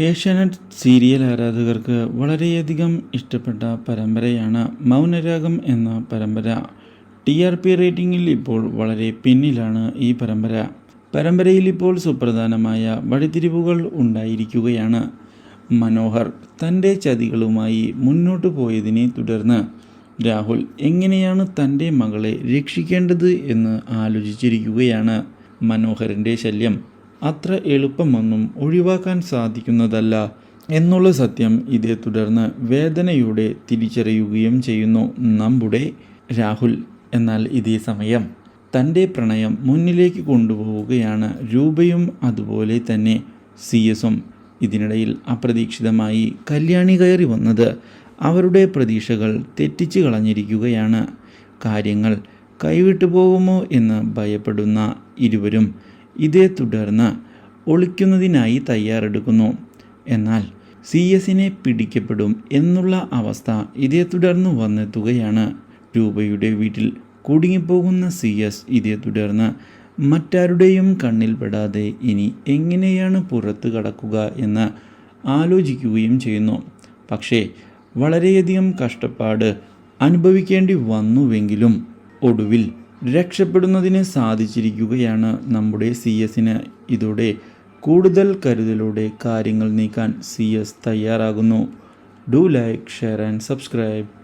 Asianet serial ആരാധകർക്ക് വളരെയധികം ഇഷ്ടപ്പെട്ട പരമ്പരയാണ് മൗനരാഗം എന്ന പരമ്പര. ടി ആർ പി റേറ്റിംഗിൽ ഇപ്പോൾ വളരെ പിന്നിലാണ് ഈ പരമ്പര. പരമ്പരയിൽ ഇപ്പോൾ സുപ്രധാനമായ വഴിത്തിരിവുകൾ ഉണ്ടായിരിക്കുകയാണ്. മനോഹർ തന്റെ ചതികളുമായി മുന്നോട്ടു പോയതിനെ തുടർന്ന് രാഹുൽ എങ്ങനെയാണ് തന്റെ മകളെ രക്ഷിക്കേണ്ടത് എന്ന് ആലോചിച്ചിരിക്കുകയാണ് മനോഹറിന്റെ ശല്യം. അത്ര എളുപ്പമൊന്നും ഒഴിവാക്കാൻ സാധിക്കുന്നതല്ല എന്നുള്ള സത്യം ഇതേ തുടർന്ന് വേദനയോടെ തിരിച്ചറിയുകയും ചെയ്യുന്നു. നമ്മുടെ രാഹുൽ എന്നാൽ ഇതേ സമയം തന്റെ പ്രണയം മുന്നിലേക്ക് കൊണ്ടുപോവുകയാണ്. രൂപയും അതുപോലെ തന്നെ സി എസും ഇതിനിടയിൽ അപ്രതീക്ഷിതമായി കല്യാണി കയറി വന്നത്. അവരുടെ പ്രതീക്ഷകൾ തെറ്റിച്ചു കളഞ്ഞിരിക്കുകയാണ്. കാര്യങ്ങൾ കൈവിട്ടു പോകുമോ എന്ന് ഭയപ്പെടുന്ന ഇരുവരും ഇതേ തുടർന്ന് ഒളിക്കുന്നതിനായി തയ്യാറെടുക്കുന്നു. എന്നാൽ സി എസിനെ പിടിക്കപ്പെടും എന്നുള്ള അവസ്ഥ ഇതേ തുടർന്ന് വന്നെത്തുകയാണ്. രൂപയുടെ വീട്ടിൽ കുടുങ്ങിപ്പോകുന്ന സി എസ് ഇതേ തുടർന്ന് മറ്റാരുടെയും കണ്ണിൽപ്പെടാതെ ഇനി എങ്ങനെയാണ് പുറത്തു കടക്കുക എന്ന് ആലോചിക്കുകയും ചെയ്യുന്നു. പക്ഷേ വളരെയധികം കഷ്ടപ്പാട് അനുഭവിക്കേണ്ടി വന്നുവെങ്കിലും ഒടുവിൽ രക്ഷപ്പെടുന്നതിന് സാധിച്ചിരിക്കുകയാണ് നമ്മുടെ സി എസിന് ഇതോടെ കൂടുതൽ കരുതലോടെ കാര്യങ്ങൾ നീക്കാൻ C S തയ്യാറാകുന്നു. Do like share and subscribe.